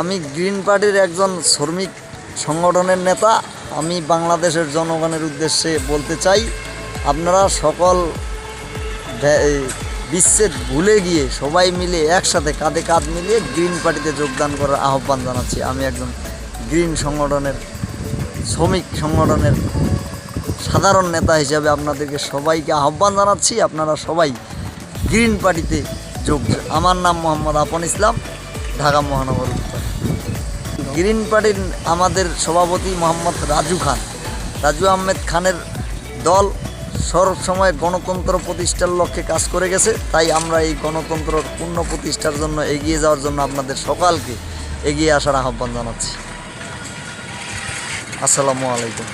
আমি গ্রিন পার্টির একজন শ্রমিক সংগঠনের নেতা। আমি বাংলাদেশের জনগণের উদ্দেশ্যে বলতে চাই, আপনারা সকল এই ভুলে গিয়ে সবাই মিলে একসাথে কাঁধে কাঁধ মিলিয়ে গ্রিন পার্টিতে যোগদান করার আহ্বান জানাচ্ছি। আমি একজন গ্রিন সংগঠনের, শ্রমিক সংগঠনের সাধারণ নেতা হিসাবে আপনাদেরকে সবাইকে আহ্বান জানাচ্ছি। আপনারা সবাই গ্রিন পার্টিতে যোগ আমার নাম মোহাম্মদ আপন ইসলাম। ঢাকা মহানগর উত্তর। গ্রিন পার্টির আমাদের সভাপতি মোহাম্মদ রাজু খান। রাজু আহমেদ খানের দল সবসময় গণতন্ত্র প্রতিষ্ঠার লক্ষ্যে কাজ করে গেছে, তাই আমরা এই গণতন্ত্র পূর্ণ প্রতিষ্ঠার জন্য এগিয়ে যাওয়ার জন্য আপনাদের সকালকে এগিয়ে আসার আহ্বান জানাচ্ছি। আসসালামু আলাইকুম।